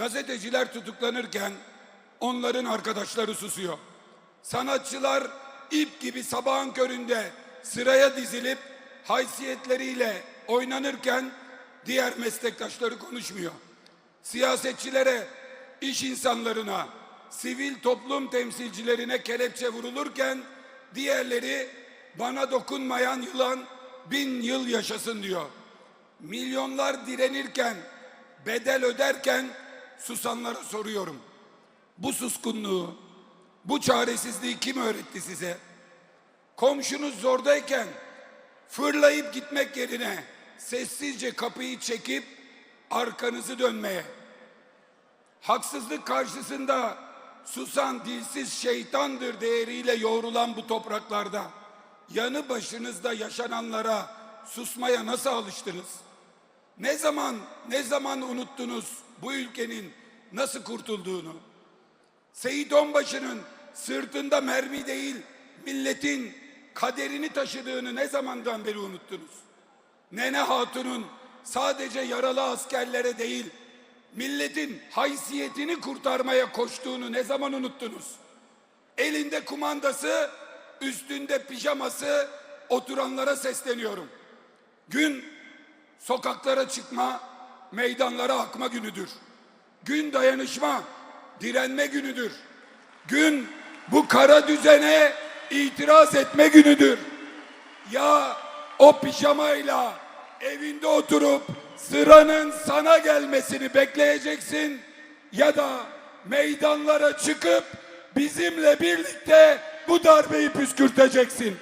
Gazeteciler tutuklanırken onların arkadaşları susuyor. Sanatçılar ip gibi sabahın köründe sıraya dizilip haysiyetleriyle oynanırken diğer meslektaşları konuşmuyor. Siyasetçilere, iş insanlarına, sivil toplum temsilcilerine kelepçe vurulurken diğerleri bana dokunmayan yılan bin yıl yaşasın diyor. Milyonlar direnirken, bedel öderken susanlara soruyorum. Bu suskunluğu, bu çaresizliği kim öğretti size? Komşunuz zordayken fırlayıp gitmek yerine sessizce kapıyı çekip arkanızı dönmeye, haksızlık karşısında susan dilsiz şeytandır değeriyle yoğrulan bu topraklarda yanı başınızda yaşananlara susmaya nasıl alıştınız? Ne zaman ne zaman unuttunuz bu ülkenin nasıl kurtulduğunu? Seyit Onbaşı'nın sırtında mermi değil milletin kaderini taşıdığını ne zamandan beri unuttunuz? Nene Hatun'un sadece yaralı askerlere değil milletin haysiyetini kurtarmaya koştuğunu ne zaman unuttunuz? Elinde kumandası, üstünde pijaması oturanlara sesleniyorum. Gün sokaklara çıkma, meydanlara akma günüdür. Gün dayanışma, direnme günüdür. Gün bu kara düzene itiraz etme günüdür. Ya o pijamayla evinde oturup sıranın sana gelmesini bekleyeceksin ya da meydanlara çıkıp bizimle birlikte bu darbeyi püskürteceksin.